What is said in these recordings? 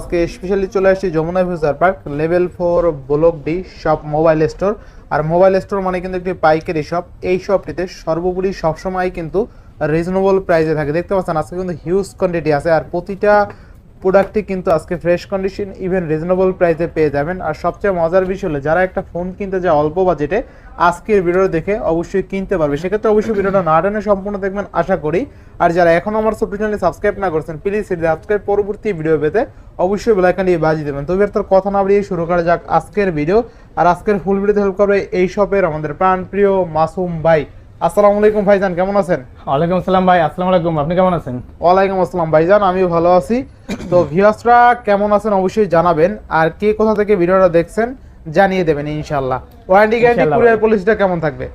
আজকে স্পেশালি চলে আসছি Jamuna future park level four block D shop mobile store আর mobile store মানে কিন্তু একটি পাইকারি শপ এই শপটিতে সর্বোপরি সবসময় কিন্তু রিজনেবল প্রাইসে থাকে। দেখতে পাচ্ছেন, আজকে কিন্তু হিউজ কোয়ান্টিটি আছে। আর প্রতিটা প্রোডাক্টই কিন্তু আজকে ফ্রেশ কন্ডিশন ইভেন রিজনেবল প্রাইসে পেয়ে যাবেন। আর সবচেয়ে মজার বিষয় হলো, যারা একটা ফোন কিনতে যায় অল্প বাজেটে আজকের ভিডিও দেখে অবশ্যই কিনতে পারবে। সেক্ষেত্রে অবশ্যই ভিডিওটা না টেনে সম্পূর্ণ দেখবেন, আশা করি। আর যারা এখনও আমার ছোট্ট চ্যানেলে সাবস্ক্রাইব না করছেন প্লিজ সাবস্ক্রাইব পরবর্তী ভিডিও পেতে অবশ্যই বেলাইকান দিয়ে বাজিয়ে দেবেন। তবে তার কথা না বাড়িয়ে শুরু করা যাক আজকের ভিডিও আর আজকের ফুল ভিডিওতে হেল্প করবে এই শপের আমাদের প্রাণপ্রিয় মাসুম ভাই। আসসালামু আলাইকুম ভাইজান কেমন আছেন? ওয়ালাইকুম আসসালাম ভাই আসসালামু আলাইকুম আপনি কেমন আছেন? ওয়ালাইকুম আসসালাম ভাইজান আমিও ভালো আছি। তো ভিউয়ার্সরা কেমন আছেন অবশ্যই জানাবেন আর কে কোথা থেকে ভিডিওটা দেখছেন জানিয়ে দেবেন ইনশাআল্লাহ। ওয়ারেন্টি গ্যারান্টি কুরিয়ার পলিসিটা কেমন থাকবে?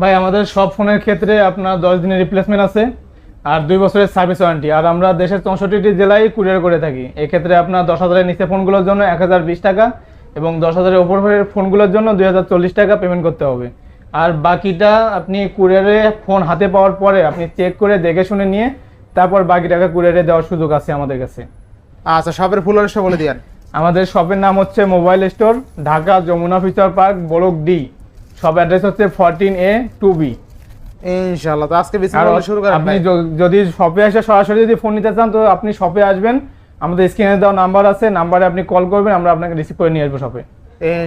ভাই আমাদের সব ফোনের ক্ষেত্রে আপনার দশ দিনের রিপ্লেসমেন্ট আছে আর দুই বছরের সার্ভিস ওয়ারেন্টি আর আমরা দেশের চৌষট্টিটি জেলায় কুরিয়ার করে থাকি। এক্ষেত্রে আপনার দশ হাজারের নিচে ফোনগুলোর জন্য এক হাজার বিশ টাকা এবং দশ হাজারের ওপরের ফোনগুলোর জন্য দুই হাজার চল্লিশ টাকা পেমেন্ট করতে হবে। আর বাকিটা আপনি কুরিয়ারে ফোন হাতে পাওয়ার পরে আপনি চেক করে দেখে শুনে নিয়ে তারপর বাকি টাকা কুরিয়ারে দেওয়ার সুযোগ আছে আমাদের কাছে। আচ্ছা শপের ফুল অ্যাড্রেসটা বলে দিয়েন। আমাদের শপের নাম হচ্ছে mobile store Dhaka Jamuna future park block D. Shop address হচ্ছে ফোরটিন এ টু বি। ইনশাআল্লাহ তো আজকে বলে শুরু করেন আপনি যদি শপে এসে সরাসরি যদি ফোন নিতে চান তো আপনি শপে আসবেন। আমাদের স্ক্রিনে দেওয়া নাম্বার আছে নাম্বারে আপনি কল করবেন আমরা আপনাকে রিসিভ করে নিয়ে আসব শপে।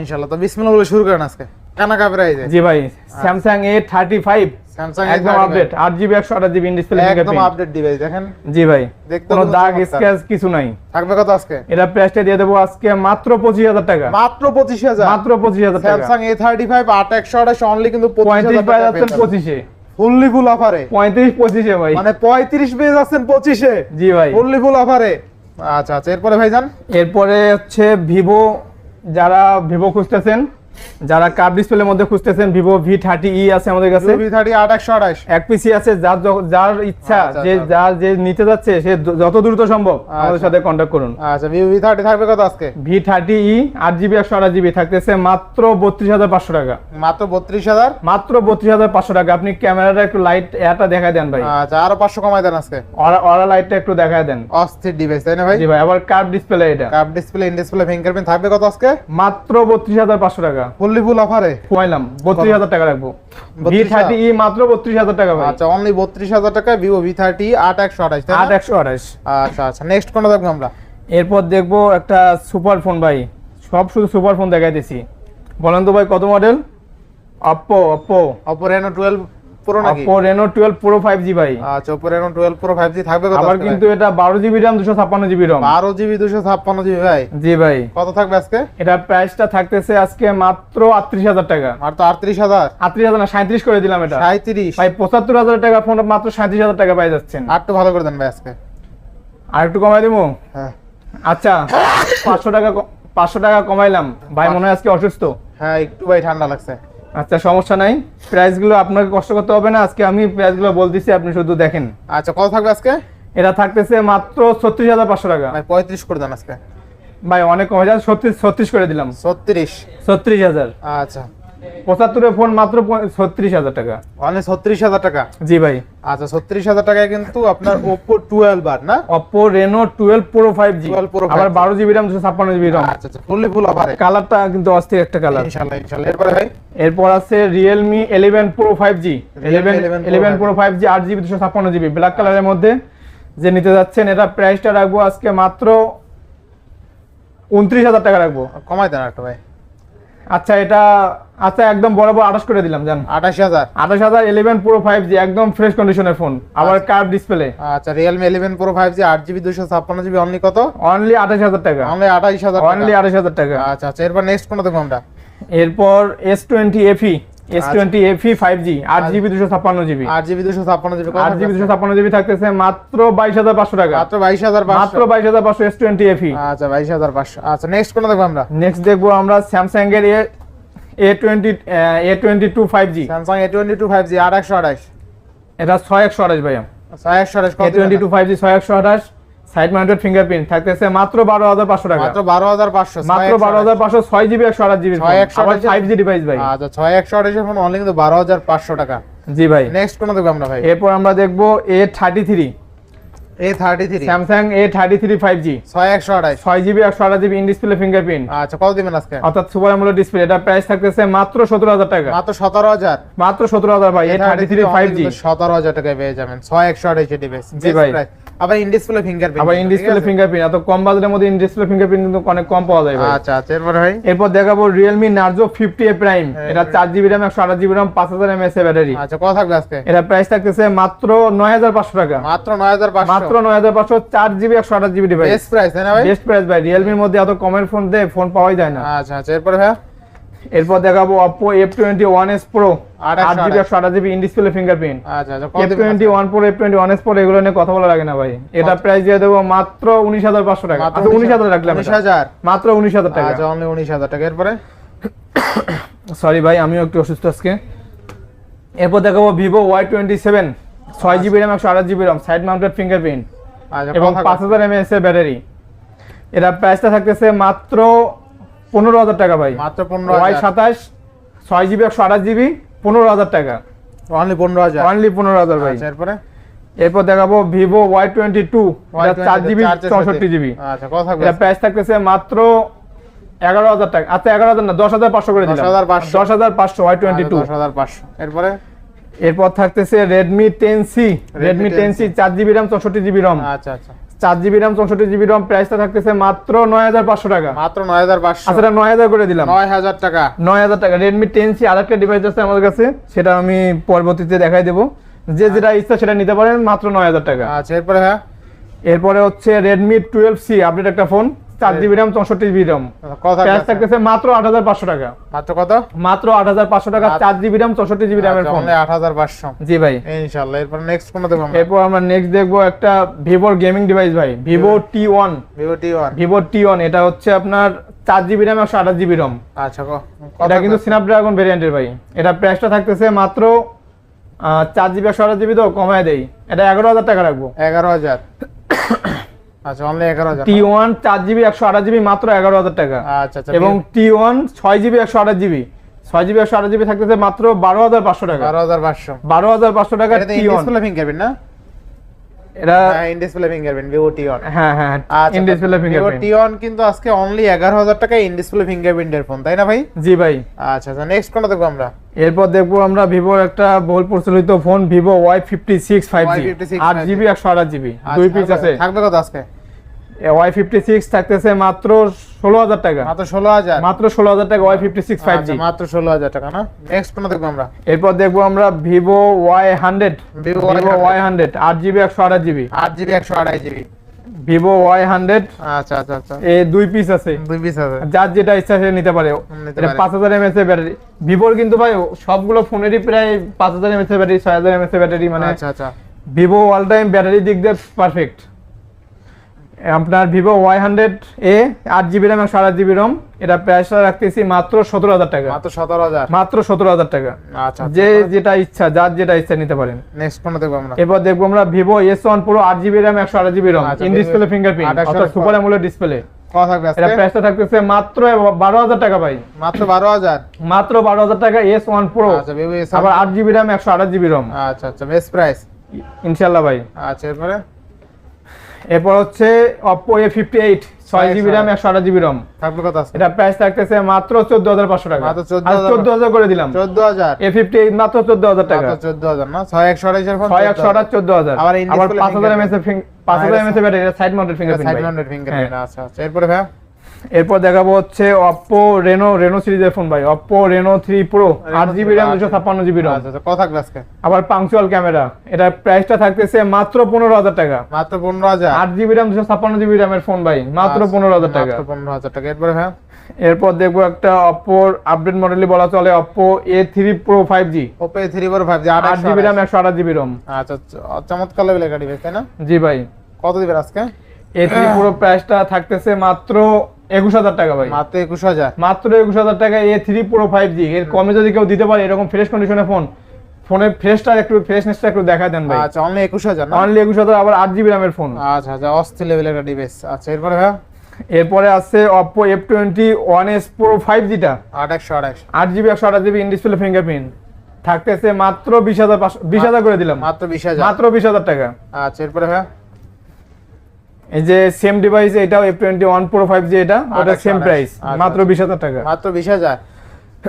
ইনশাআল্লাহ তো বিসমিল্লাহ বলে শুরু করেন আজকে। কানা কাপড়াইছে জি ভাই Samsung A thirty five Samsung একদম আপডেট আট জিবি ডিসপ্লে একদম আপডেট ডিভাইস দেখেন? জি ভাই কোনো দাগ। স্ক্র্যাচ কিছু নাই। থাকবে কত আজকে? এটা প্রাইসটা দিয়ে দেবো আজকে মাত্র পঁচিশ হাজার টাকা। মাত্র পঁচিশ হাজার? মাত্র পঁচিশ হাজার টাকা। স্যামসাং এ থার্টি ফাইভ আট একশো আঠাশ অনলি কিন্তু পঁয়ত্রিশ পাই যাচ্ছেন পঁচিশে। ফুললি ফুল অফারে পঁয়ত্রিশ পঁচিশে ভাই। মানে পঁয়ত্রিশ পেয়ে যাচ্ছেন পঁচিশে? জি ভাই। ফুললি ফুল অফারে আচ্ছা আচ্ছা এরপরে ভাইজান? এরপরে হচ্ছে ভিভো যারা ভিভো খুঁজতেছেন যারা কার্ভ ডিসপ্লের মধ্যে খুঁজতেছেন ভিভো ভি থার্টি ই আছে আমাদের কাছে। ভি থার্টি আট একশো আঠাশ। এক পিসি আছে যার যার ইচ্ছা আচ্ছা, যে আচ্ছা। যার যে নিতে যাচ্ছে সে যত দ্রুত সম্ভব আমাদের আচ্ছা। সাথে কন্ট্যাক্ট করুন। আচ্ছা ভি ভি থার্টি থাকবে কত আজকে? ভি থার্টি ই আট জিবি একশো আঠাশ জিবি থাকতেছে মাত্র বত্রিশ হাজার পাঁচশো টাকা। মাত্র বত্রিশ হাজার? মাত্র বত্রিশ হাজার পাঁচশো টাকা। আপনি ক্যামেরাটা একটু লাইট এটা দেখায় দেন ভাই। আচ্ছা আরও পাঁচশো কমাই দেন আজকে। অরা লাইটটা একটু দেখায় দেন। অস্থির ডিভাইস তাই না ভাই? জি ভাই আবার কার্ভ ডিসপ্লে এটা কাপ ডিসপ্লে ইন ডিসপ্লে ফিঙ্গারপ্রিন্ট থাকবে কত আজকে? মাত্র বত্রিশ হাজার পাঁচশো টাকা। ফুললি অফারে? কমাইলাম বত্রিশ হাজার টাকা রাখব। ভি থার্টি ই মাত্র বত্রিশ হাজার টাকা আচ্ছা অনলি বত্রিশ হাজার টাকা ভিভো ভি থার্টি আট একশো আঠাশ আট একশো আঠাশ। আচ্ছা আচ্ছা নেক্সট কোনটা দেখব আমরা? এরপর দেখব একটা সুপার ফোন ভাই। সব শুধু সুপার ফোন দেখাইতেছি। বলেন তো ভাই কত model Oppo Oppo Oppo Reno twelve pro নাকি? Oppo Reno twelve pro five G ভাই। আচ্ছা Oppo Reno twelve pro five G থাকবে কত আবার কিন্তু এটা বারো জিবি র্যাম দুশো ছাপ্পান্ন জিবি রম বারো জিবি দুশো ছাপ্পান্ন জিবি ভাই? জি ভাই। কত থাকবে আজকে? এটা প্রাইসটা থাকতেছে আজকে মাত্র আটত্রিশ হাজার টাকা। হাজার? আটত্রিশ হাজার না সাঁত্রিশ করে দিলাম এটা। সাঁত্রিশ ভাই পঁচাত্তর হাজার টাকা ফোন মাত্র সাঁত্রিশ হাজার টাকা পাই যাচ্ছেন। আর একটু ভালো করে দেন ভাই আজকে। আর একটু কমাই দেবো হ্যাঁ। আচ্ছা পাঁচশো টাকা ক- পাঁচশো টাকা কমাইলাম। ভাই মনে হয় আজকে অসুস্থ। হ্যাঁ একটু ভাই ঠান্ডা লাগছে। আচ্ছা সমস্যা নাই। প্রাইসগুলো আপনাকে কষ্ট করতে হবে না। আজকে আমি প্রাইসগুলো বলতেছি আপনি শুধু দেখেন। আচ্ছা কত থাকবে আজকে? এটা থাকতেছে মাত্র ছত্রিশ হাজার পাঁচশো টাকা। ভাই পঁয়ত্রিশ করে দেন আজকে। ভাই অনেক কমে যায় ছত্রিশ ছত্রিশ করে দিলাম। ছত্রিশ। ছত্রিশ হাজার। আচ্ছা। পঁচাত্তরের ফোন মাত্র ছত্রিশ হাজার টাকা। অনলি ছত্রিশ হাজার টাকা? জি ভাই। আচ্ছা ছত্রিশ হাজার টাকায় কিন্তু আপনার ওপো টুয়েলভ আর না? Oppo Reno twelve pro five G 12 আবার বারো জিবি রাম দুশো ছাপ্পান্ন জিবি রাম আচ্ছা আচ্ছা ফুললি ফুল অফারে কালারটা কিন্তু অস্থির একটা কালার। ইনশাআল্লাহ এরপরে ভাই? এরপর আছে Realme eleven pro five G eleven eleven pro five G আট জিবি দুশো ছাপ্পান্ন জিবি ব্ল্যাক কালারের মধ্যে যে নিতে যাচ্ছেন এটা প্রাইসটা রাখব আজকে মাত্র উনত্রিশ হাজার টাকা রাখব। কমাই দেন একটা ভাই। আচ্ছা এটা আচ্ছা একদম বরাবর আঠাশ করে দিলাম জান। আঠাশি হাজার। আঠাশ হাজার ইলেভেন প্রো ফাইভ জি একদম ফ্রেশ কন্ডিশনের ফোন আবার কার্ভ ডিসপ্লে আচ্ছা Realme eleven pro five G আট জিবি দুশো ছাপ্পান্ন জিবি অনলি কত? অনলি আঠাশ হাজার টাকা। অনলি আঠাইশ হাজার অনলি আঠাশ হাজার টাকা। আচ্ছা আচ্ছা এরপর নেক্সট কোনটা দেখব আমরা? এরপর S twenty FE S twenty FE five G আট আচ্ছা। জিবি দুশো ছাপ্পান্ন জিবি আট জিবি দুশো ছাপ্পান্ন জিবি আট জিবি দুশো ছাপ্পান্ন জিবি থাকতেছে মাত্র বাইশ হাজার পাঁচশো টাকা। মাত্র বাইশ হাজার মাত্র বাইশ হাজার পাঁচশো এস টোয়েন্টি এফি আচ্ছা বাইশ হাজার পাঁচশো। আচ্ছা নেক্সট কোনটা দেখব আমরা? নেক্সট দেখব আমরা স্যামসাং এর A twenty A twenty two five G Samsung A twenty two five G আট একশো আঠাশ এটা ছয় একশো আঠাশ ভাইয়া। ছয় একশো আঠাশ A twenty two five G ছয় একশো আঠাশ সাইড মাউন্টেড ফিঙ্গারপ্রিন্ট থাকতেছে মাত্র বারো হাজার পাঁচশো টাকা। মাত্র বারো হাজার পাঁচশো মাত্র বারো হাজার পাঁচশো ছয় জিবি একশো আঠাশ জিবি ছয় একশো ফাইভ জি ডিভাইস ভাই। আচ্ছা ছয় একশো আঠাশের ফোন অনলি কিন্তু বারো হাজার পাঁচশো টাকা। জি ভাই। নেক্সট কোনটা দেখব আমরা ভাই? এরপর আমরা দেখব A thirty three A thirty three Samsung A thirty three five G ছয় একশো আঠাইশ ছয় জিবি একশো আঠাশ জিবি ইন ডিসপ্লে ফিঙ্গারপ্রিন্ট আচ্ছা কত দিবেন আজকে? অর্থাৎ সুপার ডিসপ্লে এটা প্রাইস থাকতেছে মাত্র সতেরো হাজার টাকা। মাত্র সতেরো হাজার? মাত্র সতেরো হাজার ভাই A thirty three five G সতেরো হাজার টাকায় পেয়ে যাবেন। ছয় একশো আঠাইশ ডিভাইস জি ভাই। আবার ইন ডিসপ্লে ফিঙ্গারপ্রিন্ট আবার ইন ডিসপ্লে ফিঙ্গারপ্রিন্ট এত কম বাজারের মধ্যে ইন ডিসপ্লে ফিঙ্গারপ্রিন্ট কিন্তু অনেক কম পাওয়া যায় আচ্ছা আচ্ছা এরপরে ভাই? এরপর দেখাবো রিয়েলমি নার্জো ফিফটি এ হ্যাঁ, এটা চার জিবি র্যাম একশো আঠাশ জিবি র্যাম পাঁচ হাজার ব্যাটারি। আচ্ছা কত থাকবে আজকে? এটা প্রাইস থাকতেছে মাত্র নয় হাজার পাঁচশো টাকা। মাত্র নয় হাজার পাঁচশো? মাত্র নয় হাজার পাঁচশো চার জিবি একশো আঠাশ জিবি ডিভাইস বেস্ট প্রাইস না ভাই? বেস্ট প্রাইস ভাই। রিয়েলমির মধ্যে এত কমের ফোন দেয় ফোন পাওয়াই যায় না। আচ্ছা আচ্ছা এরপরে ভাই? এরপর দেখাবো Oppo F twenty one S pro আট আট জিবি একশো আঠাশ জিবি ইন ডিসপ্লে ফিঙ্গারপ্রিন্ট আচ্ছা আচ্ছা কত এফ দিবেন twenty one pro F twenty one S pro এগুলো নিয়ে কথা বলা লাগে না ভাই। এটা প্রাইস দিয়ে দেবো মাত্র উনিশ হাজার পাঁচশো টাকা। আচ্ছা উনিশ হাজার রাখলাম উনিশ এটা। হাজার? মাত্র উনিশ হাজার টাকা। আচ্ছা অনলি উনিশ হাজার টাকা। এরপরে? সরি ভাই আমিও একটু অসুস্থ আজকে। এরপর দেখাবো ভিভো ওয়াই টোয়েন্টি সেভেন ছয় জিবি র্যাম একশো আঠাশ GB RAM side mounted fingerprint আচ্ছা এবং কত পাঁচ হাজার এমএএস এর ব্যাটারি এটা প্রাইসটা থাকতেছে মাত্র পনেরো হাজার টাকা ভাই। মাত্র পনেরো ওয়াই সাতাশ ছয় জিবি একশো আঠাশ জিবি পনেরো হাজার টাকা। অনলি পনেরো হাজার। অনলি পনেরো হাজার ভাই। আচ্ছা এরপরে? এরপর দেখাবো ভিভো ওয়াই টোয়েন্টি টু চার জিবি চৌষট্টি জিবি। আচ্ছা প্রাইস থাকতেছে মাত্র এগারো হাজার টাকা। আচ্ছা এগারো হাজার না দশ হাজার পাঁচশো করে দিলাম। দশ হাজার পাঁচশো। ওয়াই টোয়েন্টি টু দশ হাজার পাঁচশো। এরপরে? এরপর থাকতেছে Redmi ten C Redmi ten C চার জিবি র্যাম চৌষট্টি জিবি রম আচ্ছা আচ্ছা। চার জিবি রাম চৌষট্টি জিবি রম প্রাইসটা থাকতেছে মাত্র নয় হাজার পাঁচশো টাকা। মাত্র নয় হাজার পাঁচশো। আচ্ছা নয় হাজার করে দিলাম। নয় হাজার টাকা। নয় হাজার টাকা। রেডমি টেন সি আর একটা ডিভাইস আছে আমাদের কাছে সেটা আমি পরবর্তীতে দেখাই দেবো। যে যেটা ইচ্ছা সেটা নিতে পারেন মাত্র নয় হাজার টাকা। আচ্ছা এরপরে হ্যাঁ? এরপরে হচ্ছে রেডমি টুয়েলভ সি আপডেট একটা ফোন চার জিবি র্যাম চৌষট্টি জিবি রম কত প্রাইস থাকতেছে মাত্র আট হাজার পাঁচশো টাকা। মাত্র কত? মাত্র আট হাজার পাঁচশো টাকা চার জিবি র্যাম চৌষট্টি জিবি র্যামের ফোন। আট হাজার পাঁচশো। জি ভাই। ইনশাল্লাহ এরপর নেক্সট কোনো দেবো এরপর আমরা নেক্সট দেখব একটা ভিভোর গেমিং ডিভাইস ভাই Vivo T one Vivo T one Vivo T one এটা হচ্ছে আপনার চার জিবি র্যাম একশো আঠাশ জিবি রম আচ্ছা ক- এটা কিন্তু স্ন্যাপড্রাগন ভেরিয়েন্টের ভাই। এটা প্রাইসটা থাকতেছে মাত্র চার জিবি একশো আঠাশ জিবি তো কমায় দেই। এটা এগারো হাজার টাকা রাখব। এগারো হাজার। আচ্ছা অনলি মাত্র টাকা। আচ্ছা আচ্ছা এবং থাকতেছে মাত্র টাকা। টাকা ডিসপ্লে ফিঙ্গারপ্রিন্ট না? এটা হ্যাঁ ইন ডিসপ্লে ফিঙ্গারপ্রিন্ট ভিভো হ্যাঁ হ্যাঁ in display fingerprint T one কিন্তু আজকে অনলি এগারো হাজার টাকা ইন ডিসপ্লে ফিঙ্গারপ্রিন্টের ফোন তাই না ভাই? জি ভাই। আচ্ছা আচ্ছা নেক্সট কোনটা দেখব আমরা? এরপর দেখব আমরা ভিভোর একটা বহুল প্রচলিত phone Vivo Y fifty six five G Y56 আট জিবি একশো আঠাশ জিবি আচ্ছা, দুই পিস আছে। থাকবে কত আজকে? ওয়াই ফিফটি সিক্স থাকতেছে মাত্র ষোলো হাজার টাকা। মাত্র ষোলো হাজার। মাত্র ষোলো হাজার টাকা Y fifty six five G মাত্র ষোলো হাজার টাকা না? নেক্সট কোনটা দেখব আমরা। এরপর দেখব আমরা Vivo Y hundred Vivo Y hundred আট জিবি একশো আঠাশ জিবি। আট জিবি একশো আড়াই জিবি। ভিভো ওয়াই হান্ড্রেড আচ্ছা আচ্ছা আচ্ছা। এ দুই পিস আছে। দুই পিস আছে। যার যেটা ইচ্ছা সে নিতে পারে। এটা পাঁচ হাজার এমএস এর ব্যাটারি। ভিভোর কিন্তু ভাই সবগুলো ফোনেরই প্রায় পাঁচ হাজার এমএস এর ব্যাটারি ছয় হাজার এমএস এর ব্যাটারি মানে আচ্ছা আচ্ছা। ভিভো অল টাইম ব্যাটারি দিক দিয়ে পারফেক্ট আপনার ভিভো ওয়াই হান্ড্রেড এ আট জিবি র্যাম একশো আট জিবি রম এটা প্রাইসটা রাখতেছি মাত্র সতেরো হাজার টাকা। মাত্র সতেরো হাজার? মাত্র সতেরো হাজার টাকা। আচ্ছা যে যেটা ইচ্ছা যার যেটা ইচ্ছা নিতে পারেন। নেক্সট কোনটা দেখব আমরা। এরপর দেখব আমরা ভিভো এস ওয়ান পুরো আট জিবি র্যাম একশো আট জিবি রম আচ্ছা, ইন ডিসপ্লে ফিঙ্গারপ্রিন্ট 2800 অর্থাৎ সুপার অ্যামোলেড ডিসপ্লে কত থাকবে এটা প্রাইসটা থাকতেছে মাত্র বারো হাজার টাকা ভাই। মাত্র বারো হাজার? মাত্র বারো হাজার টাকা এস ওয়ান প্রো আচ্ছা ভিভো এস আবার আট জিবি র্যাম একশো আঠাশ জিবি রম আচ্ছা আচ্ছা বেস্ট প্রাইস ইনশাল্লাহ ভাই। আচ্ছা এরপরে? এরপর হচ্ছে অপো এ ফিফটি এইট ছয় জিবি র্যাম একশো আঠাশ জিবি রম থাকবে এটা প্রাইস থাকতেছে মাত্র চোদ্দ হাজার পাঁচশো টাকা। মাত্র 14,500 চোদ্দ হাজার করে দিলাম। চোদ্দ হাজার। এ ফিফটি এইট মাত্র চোদ্দ হাজার টাকা। চোদ্দ হাজার না? ছয় একশো ফোন ছয় একশো আঠাশ চোদ্দ হাজার। আবার পাঁচ হাজার এমএস। পাঁচ হাজার mAh battery side mounted side fingerprint mounted fingerprint আচ্ছা আচ্ছা। এরপরে ভাই এরপর দেখাবো হচ্ছে অপো রেনো রেনো সিরিজের ফোন ভাই। অপো রেনো থ্রি প্রো আট জিবি র্যাম দুশো ছাপ্পান্ন জিবি রম আচ্ছা আচ্ছা কত থাকবে আবার পাংচুয়াল ক্যামেরা এটা প্রাইসটা থাকতেছে মাত্র পনেরো হাজার টাকা। মাত্র পনেরো হাজার। আট জিবি র্যাম দুশো ছাপ্পান্ন জিবি র্যামের ফোন ভাই মাত্র আচ্ছা, পনেরো হাজার টাকা। মাত্র পনেরো হাজার টাকা। এরপরে ভাই? এরপর দেখব একটা অপোর আপডেট মডেলই বলা চলে Oppo A three pro five G Oppo three four five G আট আট জিবি র্যাম একশো আঠাশ জিবি রম আচ্ছা চমৎকার লেভেলের গাড়ি বেশ তাই না? জি ভাই। কত দিবেন আজকে? এ থ্রি প্রো প্রাইসটা থাকতেছে মাত্র একুশ হাজার টাকা ভাই। মাত্র একুশ হাজার। মাত্র একুশ হাজার টাকা A three pro five G এর কমে যদি কেউ দিতে পারে এরকম ফ্রেশ কন্ডিশনের ফোন ফোনের ফ্রেশটা একটু ফ্রেশনেসটা একটু দেখা দেন ভাই। আচ্ছা অনলি একুশ হাজার অনলি একুশ হাজার আবার আট জিবি র্যামের ফোন আচ্ছা আচ্ছা অস্থির লেভেলের আচ্ছা এরপরে ভাই এরপরে আছে Oppo F twenty one S pro five জিটা আট একশো আঠাশ আট জিবি একশো আঠাশ জিবি ইন ডিসপ্লে ফিঙ্গারপ্রিন্ট থাকতেছে মাত্র বিশ হাজার বিশ হাজার করে দিলাম। মাত্র বিশ হাজার। মাত্র বিশ হাজার টাকা। আচ্ছা এরপরে ভাই এই যে সেম ডিভাইস এটাও F twenty one pro five G এটা ওটা সেম প্রাইস মাত্র। বিশ হাজার টাকা। মাত্র বিশ হাজার?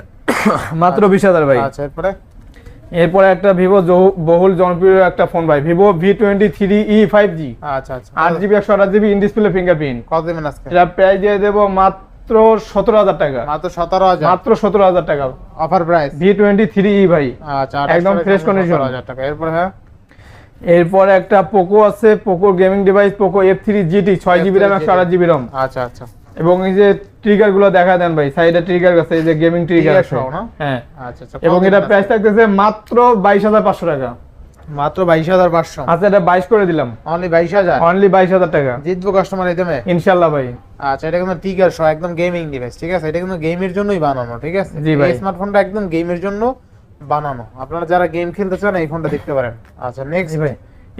মাত্র বিশ হাজার ভাই। আচ্ছা এরপরে? এরপরে একটা ভিভো বহুল জনপ্রিয় একটা ফোন ভাই Vivo V twenty three E five G আচ্ছা আচ্ছা। আট জিবি একশো আঠাশ জিবি ইন ডিসপ্লে ফিঙ্গারপ্রিন্ট কত দেবেন আজকে? এটা প্রাইস দিয়ে দেবো মাত্র সতেরো হাজার টাকা। মাত্র সতেরো হাজার? মাত্র সতেরো হাজার টাকা। Offer price V twenty three E ভাই। আচ্ছা একদম fresh condition। হাজার টাকা। এরপরে হ্যাঁ? এরপরে একটা পোকো আছে Poco gaming device Poco F three GT ছয় জিবি র্যাম একশো আঠাশ জিবি রম আচ্ছা আচ্ছা। এবং এই যে ট্রিগারগুলো দেখা দেন ভাই সাইডে ট্রিগার আছে এই যে গেমিং ট্রিগার আছে। হ্যাঁ? আচ্ছা আচ্ছা। এবং এটা প্রাইস থাকতেছে মাত্র বাইশ হাজার পাঁচশো টাকা। মাত্র বাইশ হাজার পাঁচশো। আচ্ছা এটা বাইশ করে দিলাম। অনলি বাইশ হাজার? অনলি বাইশ হাজার টাকা। জিতবো কাস্টমার এই দামে ইনশাল্লাহ ভাই। আচ্ছা এটা কিন্তু টিকার সহ একদম গেমিং ডিভাইস ঠিক আছে? এটা কিন্তু গেমের জন্যই বানানো ঠিক আছে? জি ভাই। এই স্মার্টফোনটা একদম গেমের জন্য বানানো। আপনারা যারা গেম খেলতে চান এই ফোনটা দেখতে পারেন। আচ্ছা নেক্সট ভাই।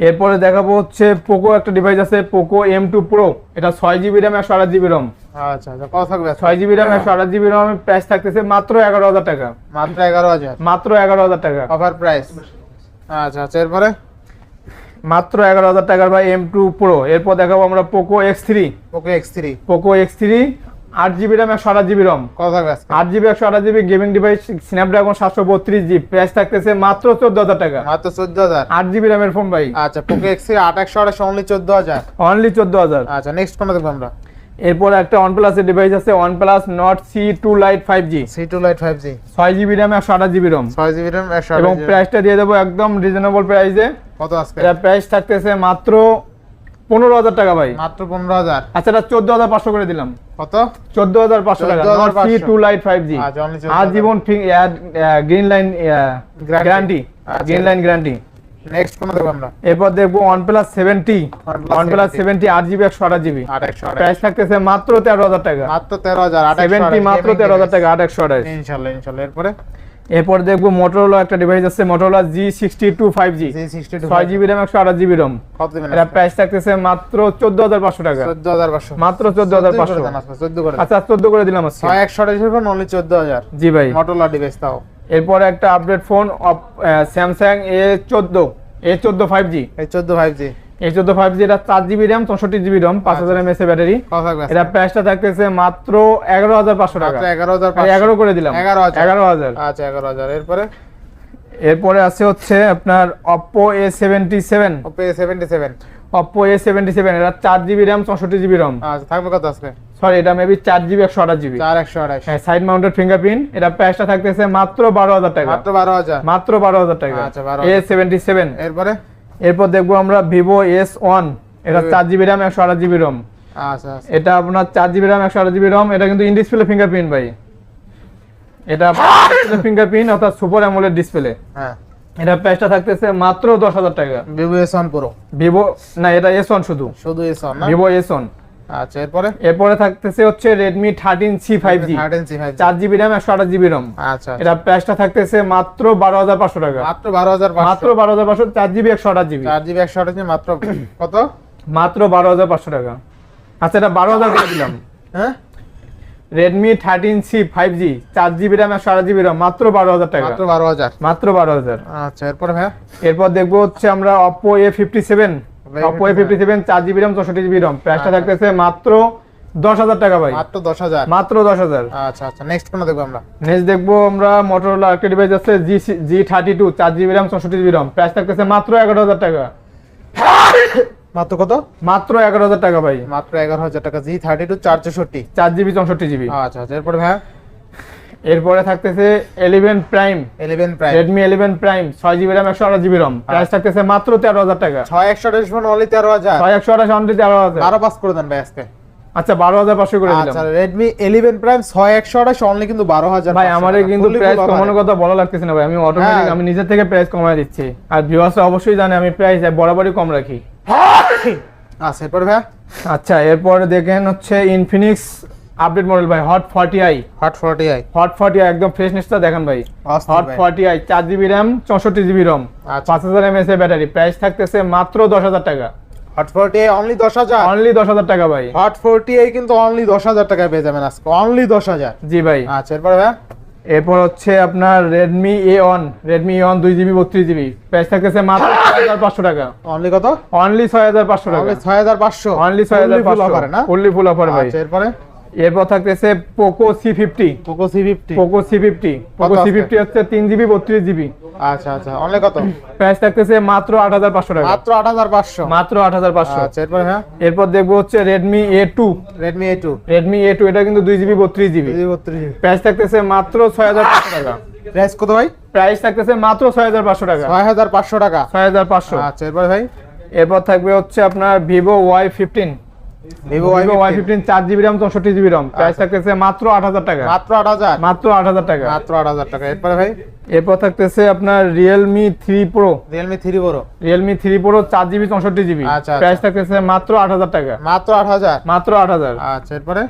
এরপরে দেখাবো হচ্ছে পোকো একটা ডিভাইস আছে পোকো এম টু প্রো এটা ছয় জিবি র্যাম একশো আঠাশ জিবি রম আচ্ছা আচ্ছা কত থাকবে ছয় জিবি র্যাম একশো আঠাশ জিবি রম প্রাইস থাকতেছে মাত্র এগারো হাজার টাকা। মাত্র এগারো হাজার? মাত্র এগারো হাজার টাকা। অফার প্রাইস আচ্ছা আচ্ছা এরপরে? মাত্র এগারো হাজার টাকার ভাই এম টু প্রো এরপর দেখাবো আমরা Poco X three okay X three Poco X three আট জিবি র্যাম একশো আঠাশ জিবি রম আট জিবি একশো আঠাশ জিবি গেমিং ডিভাইস স্ন্যাপড্রাগন সাতশো বত্রিশ জি প্রাইস থাকতেছে মাত্র চোদ্দ হাজার টাকা। মাত্র চোদ্দ হাজার। আট জিবি র্যামের ফোন ভাই। আচ্ছা পোকো এক্স থ্রি আট একশো আঠাশ অনলি চোদ্দ হাজার। অনলি চোদ্দ হাজার। আচ্ছা নেক্সট কোনটা দেখব আমরা। এরপর একটা ওয়ান প্লাসের ডিভাইস আছে OnePlus Nord C two lite five G C two lite five G ছয় জিবি র্যাম একশো আঠাশ জিবি রম ছয় জিবি র্যাম একশো এবং প্রাইসটা দিয়ে দেবো একদম রিজনেবল প্রাইসে কত আজকে? এটা প্রাইস থাকতেছে মাত্র পনেরো হাজার টাকা ভাই। মাত্র পনেরো হাজার। আচ্ছা এটা চোদ্দ হাজার পাঁচশো করে দিলাম। কত? চোদ্দ হাজার পাঁচশো টাকা। 14,500 C two lite five G আচ্ছা, only 14,000 আজীবন green line guarantee. Green line guarantee next কোনটা দেখব আমরা? এরপর দেখব OnePlus OnePlus 70 seventy GB একশো আঠাশ জিবি আট একশো আঠাশ। প্রাইস থাকতেছে মাত্র তেরো হাজার টাকা। মাত্র তেরো হাজার আট একশো সেভেন্টি আঠাশ মাত্র gaming তেরো হাজার device। টাকা আট একশো আঠাশ। ইনশাল্লাহ ইনশাল্লাহ। এরপরে? এরপর দেখব মোটরোলা একটা ডিভাইস আছে Motorola G sixty two five G ছয় জিবি র্যাম একশো আঠাশ জিবি রম এটা প্রাইস থাকতেছে মাত্র চোদ্দ হাজার পাঁচশো টাকা। চোদ্দ হাজার পাঁচশো। মাত্র চোদ্দ হাজার পাঁচশো। আচ্ছা চোদ্দ করে দিলাম ছয় একশো অনলি চোদ্দ হাজার। জি ভাই। মটোলা ডিভাইস তাও। এরপর একটা আপডেট ফোন স্যামসাং এ চোদ্দ এ চোদ্দ ফাইভ জি এই চোদ্দ ফাইভ জি এ চোদ্দ ফাইভ জি এটা চার জিবি র্যাম চৌষট্টি জিবি রম পাঁচ হাজার এমএস ব্যাটারি। এটা প্রাইসটা থাকতেছে মাত্র এগারো হাজার পাঁচশো টাকা। এগারো হাজার এগারো করে দিলাম। এগারো হাজার। এগারো হাজার। আচ্ছা এগারো হাজার। এরপরে? এরপরে আছে হচ্ছে আপনার Oppo A seventy seven Oppo seventy seven Oppo A seventy seven এটা চার জিবি র্যাম চৌষট্টি জিবি রম আচ্ছা থাকবে কত আজকে? সরি এটা মেবি চার জিবি একশো আঠাশ জিবি চার একশো আঠাশ। হ্যাঁ সাইড মাউন্টেড ফিঙ্গারপ্রিন্ট এটা প্রাইসটা থাকতেছে মাত্র বারো হাজার টাকা। মাত্র বারো হাজার। মাত্র বারো হাজার টাকা। আচ্ছা, 12,000 এ সেভেন্টি সেভেন এরপরে? এরপর দেখব আমরা ভিভো এস ওয়ান এটা চার জিবি র্যাম একশো আঠাশ জিবি রম এটা আপনার চার জিবি র্যাম একশো আঠাশ জিবি রম এটা কিন্তু ইনডিসপ্লে ফিঙ্গারপ্রিন্ট ভাই। এটা ফিঙ্গারপ্রিন্ট অর্থাৎ সুপার অ্যামোলেড ডিসপ্লে হ্যাঁ। এটা প্রাইসটা থাকতেছে মাত্র দশ হাজার টাকা। Vivo S one pro Vivo না এটা এস ওয়ান শুধু। শুধু S one Vivo S one আচ্ছা এরপরে? এরপরে থাকতেছে হচ্ছে Redmi thirteen C five G C five চার জিবি র্যাম একশো আঠাশ জিবি রম আচ্ছা আচ্ছা। এটা প্রাইসটা থাকতেছে মাত্র বারো হাজার পাঁচশো টাকা। মাত্র বারো হাজার মাত্র মাত্র বারো হাজার পাঁচশো চার জিবি একশো আঠাশ জিবি। চার জিবি একশো আঠাশ মাত্র কত? মাত্র বারো হাজার পাঁচশো টাকা। আচ্ছা এটা করে দিলাম। হ্যাঁ? মাত্র বারো হাজার টাকা। মাত্র বারো হাজার। মাত্র বারো হাজার। আচ্ছা এরপরে ভাই এরপর দেখব হচ্ছে আমরা fifty seven Oppo A fifty seven চার জিবি র্যাম চৌষট্টি জিবি রম প্রাইসটা থাকতেছে মাত্র দশ হাজার টাকা ভাই। মাত্র দশ হাজার? মাত্র দশ হাজার। আচ্ছা আচ্ছা। নেক্সট কোন দেখব আমরা? নেক্সট দেখব আমরা মোটরোলা একটা ডিভাইস আছে জি জি থার্টি টু চার জিবি র্যাম চৌষট্টি জিবি রম প্রাইস থাকতেছে মাত্র এগারো হাজার টাকা। মাত্র কত? মাত্র এগারো হাজার টাকা ভাই। মাত্র এগারো হাজার টাকা। জি থার্টি টু চার চৌষট্টি। চার জিবি চৌষট্টি জিবি আচ্ছা আচ্ছা। এরপরে ভাই এরপরে থাকতেছে eleven prime eleven prime Redmi eleven prime ছয় জিবি একশো আঠাশ জিবি রম প্রাইস থাকতেছে মাত্র তেরো হাজার টাকা। ছয় একশো আঠাশ ফোন অনলি তেরো হাজার। ছয় একশো আঠাশ অনলি তেরো হাজার। আরও পাস করে দেন ভাই আজকে। আচ্ছা বারো হাজার পাঁচশো করে দিলাম। আচ্ছা রেডমি ইলেভেন প্রাইম ছয় একশো আঠাশ অনলি কিন্তু বারো হাজার ভাই আমারে কিন্তু প্রাইস কমানোর কথা বলা লাগতেছে না ভাই। আমি অটোমেটিক হ্যাঁ। আমি নিজের থেকে প্রাইস কমায় দিচ্ছি। আর ভিউয়ার্সরা অবশ্যই জানে আমি প্রাইস বরাবরই কম রাখি। আচ্ছা এরপরে ভাই? আচ্ছা এরপরে দেখেন হচ্ছে ইনফিনিক্স আপডেট মডেল ভাই hot forty i hot forty i hot forty i একদম ফ্রেশনেসটা দেখেন ভাই। হট। ফর্টি আই চার জিবি র্যাম চৌষট্টি জিবি রম আচ্ছা। পাঁচ হাজার এমএস এর ব্যাটারি। প্রাইস থাকতেছে মাত্র দশ হাজার টাকা। হট ফোরটি আই অনলি দশ হাজার? অনলি দশ হাজার টাকা ভাই। হট ফোরটি আই কিন্তু অনলি দশ হাজার টাকায় পেয়ে যাবেন আজকে। অনলি দশ হাজার। জি ভাই। আচ্ছা এরপরে ভাই? এরপর হচ্ছে আপনার Redmi A one Redmi A one দুই জিবি বত্রিশ জিবি প্রাইস থাকতেছে মাত্র ছয় হাজার পাঁচশো টাকা। অনলি কত? অনলি ছয় হাজার পাঁচশো টাকা। ছয় হাজার পাঁচশো। অনলি ছয় হাজার পাঁচশো। না? ফুললি ফুল অফার ভাই আচ্ছা এরপরে? এরপর থাকতেছে Poco C fifty Poco C fifty Poco C fifty Poco C fifty হচ্ছে তিন জিবি বত্রিশ জিবি আচ্ছা আচ্ছা। অনলি কত? প্রাইস থাকতেছে মাত্র আট হাজার পাঁচশো টাকা। মাত্র আট হাজার পাঁচশো। মাত্র আট হাজার পাঁচশো। আচ্ছা এরপরে হ্যাঁ? এরপর দেখব হচ্ছে Redmi A two Redmi A two Redmi A two এটা কিন্তু দুই জিবি বত্রিশ জিবি বত্রিশ প্রাইস থাকতেছে মাত্র ছয় হাজার পাঁচশো টাকা। প্রাইস কত ভাই? প্রাইস থাকতেছে মাত্র ছয় হাজার পাঁচশো টাকা। ছয় হাজার পাঁচশো টাকা। ছয় হাজার পাঁচশো। আচ্ছা এরপরে ভাই? এরপর থাকবে হচ্ছে আপনার Vivo Y fifteen Vivo Y Y fifteen চার জিবি রাম চৌষট্টি জিবি রাম প্রাইস আচ্ছা। থাকতেছে মাত্র আট হাজার টাকা। মাত্র আট হাজার? মাত্র আট হাজার টাকা। মাত্র আট হাজার টাকা। এরপরে ভাই? এরপর থাকতেছে আপনার Realme three Pro Realme three বড় রিয়েলমি থ্রি প্রো চার জিবি চৌষট্টি জিবি আচ্ছা, আচ্ছা। প্রাইস থাকতেছে মাত্র আট হাজার টাকা। মাত্র আট হাজার? মাত্র আট হাজার। আচ্ছা এরপরে?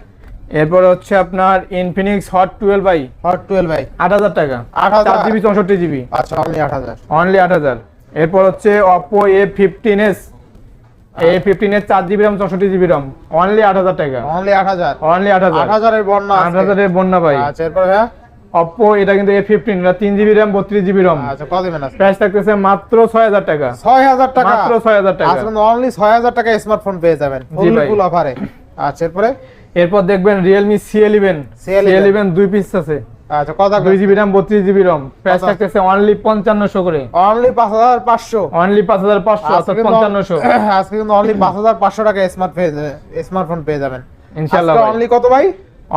এরপর হচ্ছে আপনার ইনফিনিক্স হট টুয়েলভ বাই হট টুয়েলভ ভাই। আট হাজার টাকা। 8,000 চার জিবি চৌষট্টি জিবি আচ্ছা অনলি আট হাজার। অনলি আট হাজার। এরপর হচ্ছে Oppo A fifteen S GB GB only টাকা। অনলি অনলি বন্যা বন্যা ভাই। আচ্ছা এরপরে ভাই অপো এটা কিন্তু এ ফিফটিন এটা তিন জিবি র্যাম বত্রিশ জিবি রম প্রাইস থাকতেছে মাত্র ছয় হাজার টাকা। ছয় হাজার টাকা? মাত্র ছয় হাজার টাকা। অনলি ছয় হাজার টাকা স্মার্টফোন পেয়ে যাবেন। ফুল অফারে আচ্ছা এরপরে? এরপর দেখবেন Realme C eleven C C11 eleven দুই পিস আছে। আচ্ছা দুই জিবি র্যাম বত্রিশ জিবি রম প্রাইস থাকতেছে অনলি পঞ্চান্নশো করে। অনলি পাঁচ হাজার পাঁচশো। অনলি পাঁচ হাজার পাঁচশো আজকে অর্থাৎ পঞ্চান্নশো। আজকে কিন্তু অনলি পাঁচ হাজার পাঁচশো টাকা স্মার্ট পেয়ে স্মার্টফোন পেয়ে যাবেন। ইনশাল্লাহ অনলি কত ভাই?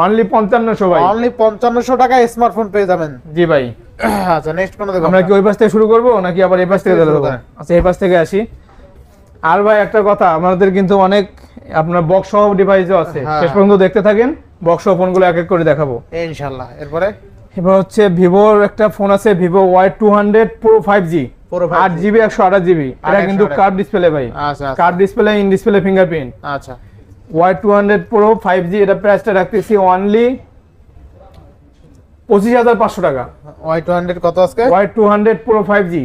অনলি পঞ্চান্নশো ভাই। অনলি পঞ্চান্নশো টাকা স্মার্টফোন পেয়ে যাবেন। জি ভাই। আচ্ছা নেক্সট কোন দেখো। আমরা কি ওই পাশ থেকে শুরু করব নাকি আবার এই পাশ থেকে দেবো। আচ্ছা এই পাশ থেকে আসি। আর ভাই একটা কথা আমাদের কিন্তু অনেক আপনার বক্স সহ ডিভাইসও আছে। হ্যাঁ। শেষ পর্যন্ত দেখতে থাকেন। বক্স ফোনগুলো এক এক করে দেখাবো। ইনশাআল্লাহ। এরপরে? এবার হচ্ছে ভিভোর একটা ফোন আছে Vivo Y two hundred Pro five G Pro 5G আট জিবি একশো আঠাশ জিবি। এটা কিন্তু 128 কার্ভ ডিসপ্লে ভাই। Curve display in display fingerprint আচ্ছা। Y two hundred Pro five G এটা প্রাইসটা রাখতেছি অনলি পঁচিশ হাজার পাঁচশো টাকা। ওয়াই টু হান্ড্রেড কত আজকে? Y two hundred Pro five G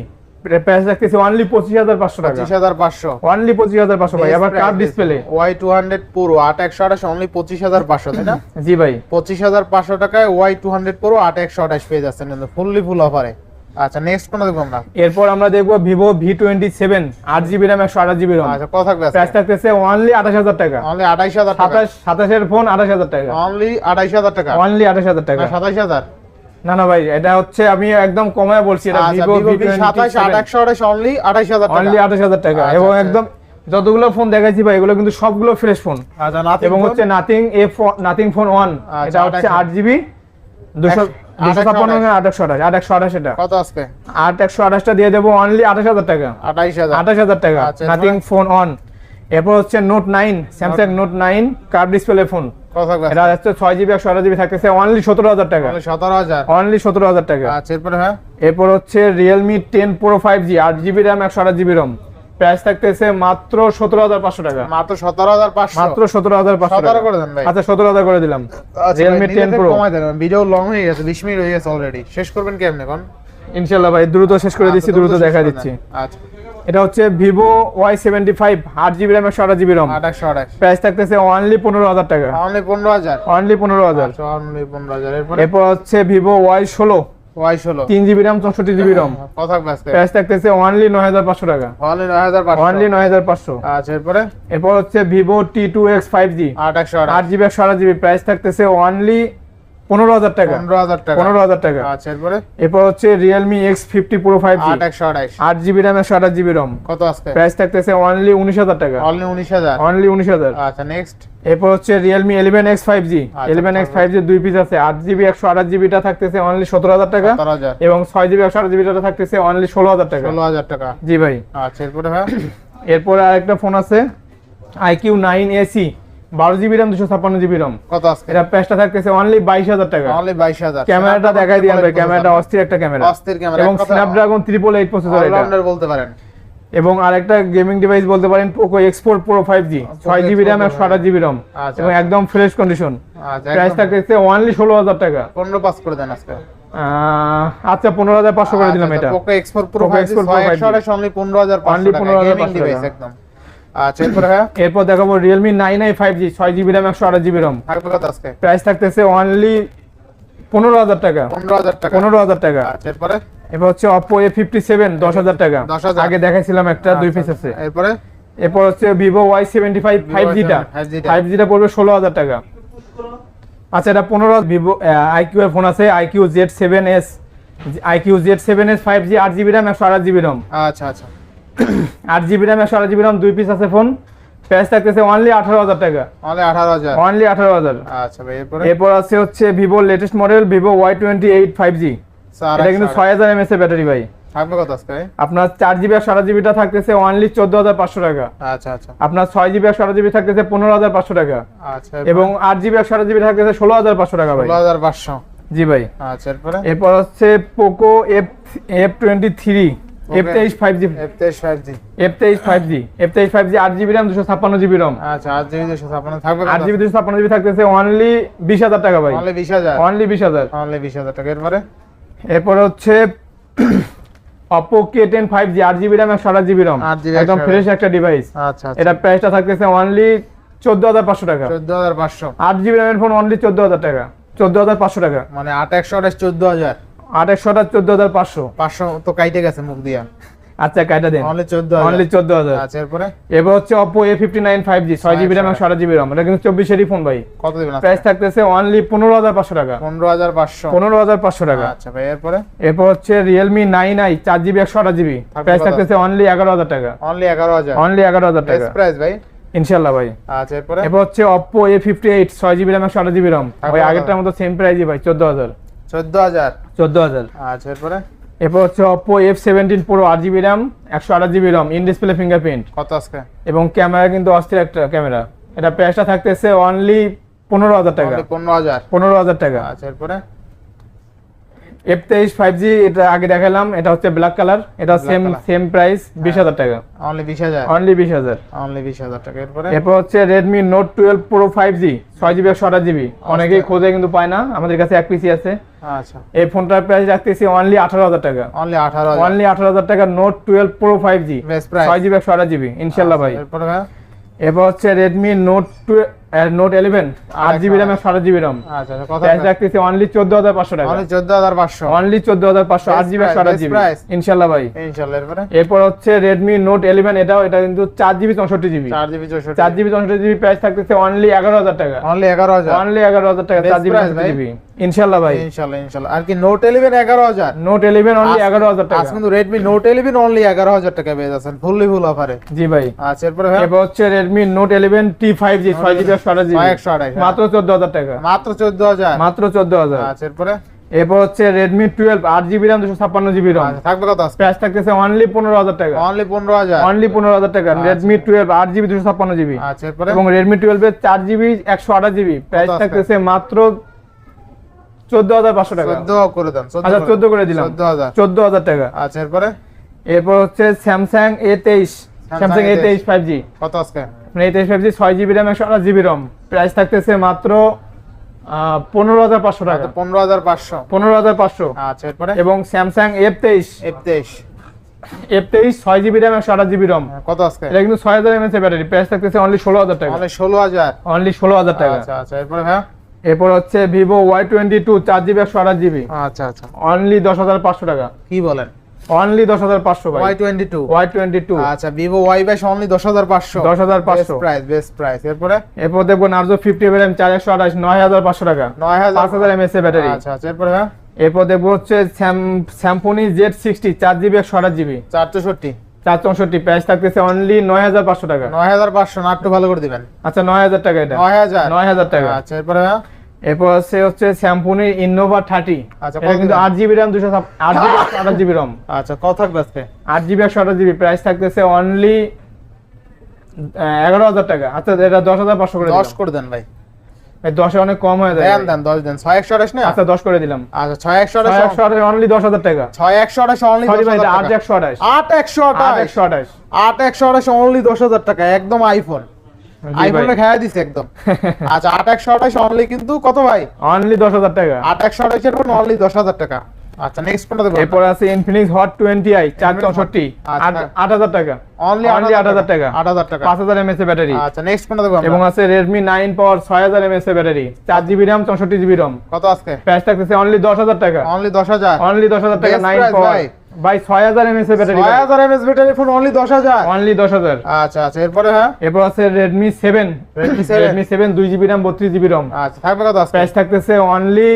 price রাখতেছি অনলি পঁচিশ হাজার পাঁচশো টাকা। পঁচিশ হাজার পাঁচশো। অনলি পঁচিশ হাজার পাঁচশো ভাই আবার curve display Y two hundred পুরো আট একশো আঠাশ অনলি পঁচিশ হাজার পাঁচশো তাই না? জি ভাই। পঁচিশ হাজার পাঁচশো টাকায় ওয়াই টু হান্ড্রেড পুরো আট একশো আঠাশ পেয়ে যাচ্ছেন ফুললি ফুল অফারে আচ্ছা নেক্সট কোন দেখব আমরা? এরপর আমরা দেখব ভিভো ভি টোয়েন্টি সেভেন আট জিবি র্যাম একশো আঠাশ জিবি রম আচ্ছা কত থাকবে প্রাইস থাকতেছে অনলি আঠাশ হাজার টাকা। অনলি আঠাইশ হাজার সাতাশ সাতাশের ফোন আঠাশ হাজার টাকা। অনলি আঠাইশ হাজার টাকা। অনলি আঠাশ হাজার টাকা। না সাতাইশ হাজার। না না ভাই এটা হচ্ছে আমি একদম কমায় বলছি এটা ভিভো ভি ভি সাতাইশ আট একশো আঠাশ অনলি আঠাইশ হাজার টাকা। অনলি টাকা। আচ্ছা, এবং আচ্ছা। একদম যতগুলো ফোন দেখাইছি ভাই এগুলো কিন্তু সবগুলো ফ্রেশ ফোন আচ্ছা এবং হচ্ছে নাথিং এ নাথিং ফোন ওয়ান আচ্ছা, এটা হচ্ছে ফোন এরপর হচ্ছে Note nine Samsung Note nine curve display phone এটা হচ্ছে ছয় জিবি একশো আঠাশ জিবি থাকতেছে অনলি সতেরো হাজার টাকা। অনলি সতেরো হাজার? অনলি সতেরো হাজার টাকা। আচ্ছা এরপরে হ্যাঁ? এরপর হচ্ছে Realme ten Pro five G আট জিবি র্যাম একশো আঠাশ জিবি রম প্রাইস থাকতেছে মাত্র সতেরো হাজার পাঁচশো টাকা। মাত্র সতেরো হাজার পাঁচশো? মাত্র সতেরো হাজার পাঁচশো টাকা। করে দেন ভাই। আচ্ছা সতেরো হাজার করে দিলাম। আচ্ছা রিয়েলমি টেন প্রো কমাই দেন। ভিডিও লং হয়ে গেছে বিশ মিনিট হয়ে গেছে অলরেডি শেষ করবেন কেমনে এখন? ইনশাল্লাহ ভাই দ্রুত শেষ করে দিচ্ছি আচ্ছা, দ্রুত দেখা দিচ্ছি। আচ্ছা। এটা হচ্ছে ভিভো ওয়াই সেভেন্টি ফাইভ আট জিবি র্যাম একশো আঠাশ জিবি রম আঠাশশো আঠাশ। প্রাইস থাকতেছে অনলি পনেরো হাজার টাকা। অনলি পনেরো হাজার? অনলি পনেরো হাজার। আচ্ছা অনলি পনেরো হাজার। এরপর? হচ্ছে ভিভো ওয়াই ষোলো। ওয়াই ষোলো। তিন জিবি র্যাম চৌষট্টি জিবি রম কত প্রাইস থাকতেছে অনলি নয় হাজার পাঁচশো টাকা। অনলি নয় হাজার পাঁচশো। অনলি নয় হাজার পাঁচশো। আচ্ছা এরপরে? এরপর হচ্ছে Vivo T two X five G আট একশো আট জিবি একশো আঠাশ জিবি প্রাইস থাকতেছে অনলি পনেরো হাজার টাকা। পনেরো হাজার টাকা। পনেরো হাজার টাকা। আচ্ছা এরপরে? এরপর হচ্ছে Realme X fifty Pro five G একশো আঠাশ। আট জিবি র্যাম একশো আঠাশ জিবি রম কত আজকে? প্রাইস থাকতেছে অনলি উনিশ হাজার টাকা। অনলি উনিশ হাজার। অনলি উনিশ হাজার। আচ্ছা নেক্সট এরপর হচ্ছে Realme eleven X five G eleven X five G দুই পিস আছে। আট জিবি একশো আঠাশ জিবিটা থাকতেছে অনলি সতেরো হাজার টাকা। এবং ছয় জিবি একশো আঠাশ জিবিটা থাকতেছে অনলি ষোলো হাজার টাকা। ষোলো হাজার টাকা। জি ভাই। আচ্ছা এরপরে হ্যাঁ এরপরে আরেকটা ফোন আছে। আইকিউ নাইন এসি বারো জিবি র্যাম দুশো ছাপ্পান্ন জিবি রম কত আজকে এটা প্রাইসটা থাকতেছে অনলি বাইশ হাজার টাকা। অনলি বাইশ হাজার। ক্যামেরাটা দেখাই দিলাম ভাই ক্যামেরাটা অস্থির একটা ক্যামেরা। অস্থির ক্যামেরা এবং স্ন্যাপড্রাগন ট্রিপল এইট প্রসেসর এটা। বলতে পারেন। এবং আরেকটা গেমিং ডিভাইস বলতে পারেন Poco X four Pro five G ছয় জিবি র্যাম একশো আঠাশ জিবি রম আচ্ছা। এবং একদম ফ্রেশ কন্ডিশন আচ্ছা প্রাইস থাকতেছে অনলি ষোলো হাজার টাকা। পনেরো পাস করে দেন আজকে। আচ্ছা পনেরো হাজার পাঁচশো করে দিলাম এটা। Poco X four Pro Poco five X4 Pro 5G একশো অনলি পনেরো হাজার পাঁচশো টাকা। 15,500 গেমিং ডিভাইস একদম। আচ্ছা এরপরে এরপর দেখাবো Realme nine i five G ছয় জিবি র্যাম একশো আঠাশ জিবি রম থাকবে কত আজকে? প্রাইস থাকতেছে অনলি পনেরো হাজার টাকা। পনেরো হাজার টাকা। পনেরো হাজার টাকা। আচ্ছা এরপরে? এবার হচ্ছে অপো এ ফিফটি সেভেন দশ হাজার টাকা। আগে দেখাইছিলাম একটা দুই আচ্ছা, পিস আছে। এরপরে? এরপর হচ্ছে Vivo Y seventy five five জিটা 5G টা। ফাইভ জিটা পড়বে ষোলো হাজার টাকা। আচ্ছা এটা পনেরো ভিভো আইকিউ এর ফোন আছে iQOO Z seven S iQOO Z seven S five G আট জিবি র্যাম একশো আট জিবি রম আচ্ছা আচ্ছা। আট জিবি র্যাম একশো আট জিবি রম দুই পিস আছে ফোন। প্রাইস থাকতেছে অনলি আঠারো হাজার টাকা। তাহলে আঠারো হাজার? অনলি আঠারো হাজার। আচ্ছা ভাই এরপরে? এরপর আছে হচ্ছে Vivo latest model Vivo Y twenty eight five G এটা কিন্তু ছয় হাজার এমএস এর ব্যাটারি ভাই। থাকবে কত আজকে আপনার চার জিবি একশো আট জিবিটা থাকতেছে অনলি চোদ্দ হাজার পাঁচশো টাকা। আচ্ছা আচ্ছা। আপনার ছয় জিবি একশো আট জিবি থাকতেছে পনেরো হাজার পাঁচশো টাকা। আচ্ছা এবং আট জিবি একশো আট জিবি থাকতেছে ষোলো হাজার পাঁচশো টাকা ভাই। ষোলো হাজার পাঁচশো। জি ভাই। আচ্ছা এরপরে? এরপর হচ্ছে Poco F F twenty three F23 5G F23 5G F23 5G F23 5G 8GB RAM 256GB ROM আচ্ছা 8GB 256 থাকবে 8GB 256GB থাকতেছে অনলি 20000 টাকা ভাই অনলি 20000 অনলি 20000 টাকা এরপরে এরপরে হচ্ছে Oppo K10 5G 8GB RAM 128GB ROM টাকা 14500 8GB RAM টাকা 14500 টাকা মানে 8 128 14000 আঠাশশোটা চোদ্দ হাজার পাঁচশো। পাঁচশো তো কাইটে গেছে মুখ দিয়া। আচ্ছা কাইটা দেন। অনলি 14000 অনলি 14000 আচ্ছা এরপরে? এরপর হচ্ছে Oppo A59 5G GB RAM এটা কিন্তু ফোন ভাই। কত দিবেন প্রাইস থাকতেছে অনলি 15500 টাকা। 15500 15500 টাকা। আচ্ছা ভাই এরপরে? এরপর হচ্ছে প্রাইস থাকতেছে অনলি 11000 টাকা। অনলি 11000 অনলি 11000 টাকা। প্রাইস ভাই? ইনশাল্লাহ ভাই। আচ্ছা এরপরে? এরপর হচ্ছে Oppo A58 6GB RAM এবং 12GB RAM ওই আগেরটার মতো সেম প্রাইসই ভাই 14000 চোদ্দ হাজার। চোদ্দ হাজার। আচ্ছা এরপরে? এরপর হচ্ছে অপো এফ সেভেন্টিন প্রো আট জিবি র্যাম একশো আট GB ROM in display fingerprint কত আজকে? এবং ক্যামেরা কিন্তু অস্থির একটা ক্যামেরা। এটা প্রাইসটা থাকতেছে অনলি পনেরো হাজার টাকা। পনেরো হাজার। পনেরো হাজার টাকা। আচ্ছা এরপরে? এফ তেইশ ফাইভ জি এটা আগে দেখালাম এটা হচ্ছে ব্ল্যাক কালার এটা সেম সেম প্রাইস বিশ হাজার টাকা। অনলি বিশ হাজার। অনলি বিশ হাজার। অনলি বিশ হাজার টাকা। এরপরে? এরপর হচ্ছে Redmi Note twelve Pro five G ছয় জিবি একশো আঠাশ জিবি অনেকেই খোঁজে কিন্তু পায় না আমাদের কাছে এক পিসি আছে। আচ্ছা। এই ফোনটার প্রাইস রাখতেছি অনলি আঠারো হাজার টাকা। অনলি আঠারো অনলি আঠারো হাজার টাকা Note twelve Pro five G ছয় জিবি একশো আঠাশ জিবি ইনশাল্লাহ ভাই। এরপর হচ্ছে রেডমি নোট নোট ইলেভেন আট জিবি আচ্ছা কত প্রাইস রাখতেছি অনলি টাকা। অনলি অনলি ভাই। এরপরে? এরপর হচ্ছে এটাও এটা কিন্তু জিবি চৌষট্টি জিবি চার জিবি চৌষট্টি চার জিবি চৌষট্টি জিবি প্রাইস থাকতেছে অনলি এগারো হাজার টাকা। অনলি টাকা জিবি। জিবি ভাই। আর কি নোট ইলেভেন এগারো হাজার? নোট ইলেভেন অনলি এগারো হাজার টাকা। আজ কিন্তু রেডমি নোট ইলেভেন অনলি এগারো হাজার টাকা পেয়ে যাচ্ছেন। ফুললি ফুল অফারে জি ভাই। আচ্ছা এরপরে ভাই? এরপর হচ্ছে Redmi Note eleven T five G GB মাত্র চোদ্দ হাজার টাকা। মাত্র চোদ্দ হাজার? মাত্র চোদ্দ হাজার। আচ্ছা এরপরে? এরপর হচ্ছে রেডমি টুয়েলভ আট জিবি র্যাম দুশো ছাপ্পান্ন জিবি রম আচ্ছা, থাকবে কত প্রাইস থাকতেছে অনলি পনেরো হাজার টাকা। অনলি পনেরো হাজার। অনলি পনেরো হাজার টাকা। রেডমি টুয়েলভ আট জিবি দুশো ছাপ্পান্ন জিবি আচ্ছা এবং রেডমি টুয়েলভ এর চার জিবি একশো আঠাশ জিবি প্রাইস থাকতেছে মাত্র চোদ্দ হাজার পাঁচশো টাকা। চোদ্দ করে দেন আচ্ছা চোদ্দ করে দিলাম। চোদ্দ হাজার। চোদ্দ হাজার টাকা। আচ্ছা এরপরে? এরপর হচ্ছে স্যামসাং এ তেইশ। স্যামসাং এ তেইশ ফাইভ জি কত আজকে? এ তেইশ ফাইভ জি ছয় জিবি র্যাম একশো আঠাশ জিবি রম প্রাইস থাকতেছে মাত্র পনেরো হাজার পাঁচশো টাকা। পনেরো হাজার পাঁচশো। পনেরো হাজার পাঁচশো। আচ্ছা এরপরে? এবং স্যামসাং এফ তেইশ এফ তেইশ এফ তেইশ ছয় জিবি র্যাম একশো আঠাশ জিবি রম কত আজকে? এটা কিন্তু ছয় হাজার এমএস ব্যাটারি প্রাইস থাকতেছে অনলি ষোলো হাজার টাকা। অনলি ষোলো হাজার? অনলি ষোলো হাজার টাকা। আচ্ছা আচ্ছা এরপরে ভাই এরপর হচ্ছে ভিভো ওয়াই টোয়েন্টি টু চার জিবি একশো আঠাশ জিবি আচ্ছা আচ্ছা। অনলি দশ হাজার পাঁচশো টাকা। কি বলেন? অনলি দশ হাজার পাঁচশো ভাই। Y twenty two Y twenty two আচ্ছা ভিভো ওয়াই বাইশ অনলি দশ হাজার পাঁচশো। 10,500 প্রাইস বেস্ট প্রাইস এরপরে? এরপর দেখব একশো আঠাশ নয় হাজার পাঁচশো টাকা। নয় হাজার পাঁচ হাজার এমএস ব্যাটারি আচ্ছা আচ্ছা এরপরে ভাই এরপর দেখব হচ্ছে স্যামফোনি জেড সিক্সটি চার জিবি একশো আঠাশ জিবি চার চৌষট্টি চার চৌষট্টি প্রাইস থাকতেছে অনলি নয় হাজার পাঁচশো টাকা। নয় হাজার পাঁচশো না একটু ভালো করে দিবেন। আচ্ছা নয় হাজার টাকা এটা। নয় হাজার। নয় হাজার টাকা। আচ্ছা এরপরে ভাই এরপর হচ্ছে হচ্ছে স্যামফোনি ইনোভা থার্টি আচ্ছা, কিন্তু আট জিবি র্যাম দুশো আট জিবি আঠাশ আচ্ছা কত থাকবে আজকে? আট জিবি একশো আঠাশ জিবি প্রাইস থাকতেছে অনলি এগারো হাজার টাকা। আচ্ছা এটা দশ হাজার পাঁচশো করে দশ করে দেন ভাই। দশে অনেক কম হয়ে যায়। দেন দেন দশ দেন। ছয় একশো আঠাশ না? আচ্ছা দশ করে দিলাম। আচ্ছা ছয় একশো আঠাশ একশো আঠাশ অনলি দশ হাজার টাকা। ছয় একশো আঠাশ অনলি আট একশো আঠাশ। আট একশো আঠাশ। একশো আঠাশ। আট একশো আঠাশ অনলি দশ হাজার টাকা একদম আইফোন আইফোনটা খেয়ে দিছে একদম। আচ্ছা আট একশো আঠাশ অনলি কিন্তু কত ভাই? অনলি দশ হাজার টাকা। আট একশো আঠাশের ফোন অনলি দশ হাজার টাকা। আচ্ছা নেক্সট কোনটা দেবো? এরপর আছে ইনফিনিক্স হট টোয়েন্টি আই চার চৌষট্টি। আচ্ছা। আট হাজার টাকা। অনলি only 8,000 টাকা। আট হাজার টাকা। ব্যাটারি। আচ্ছা নেক্সট দেবো এবং আছে এমএস ব্যাটারি। কত আজকে? প্রাইস থাকতেছে অনলি দশ হাজার টাকা। অনলি দশ হাজার। অনলি দশ হাজার টাকা ভাই। ভাই ছয় হাজার এমএস ব্যাটারি ছয় হাজার এমএস ব্যাটারি ফোন অনলি দশ হাজার? অনলি দশ হাজার। আচ্ছা আচ্ছা এরপরে হ্যাঁ? এরপর আছে Redmi seven Redmi 7? Redmi seven দুই জিবি র্যাম বত্রিশ জিবি রম আচ্ছা থাকবে কত আজকে? প্রাইস থাকতেছে অনলি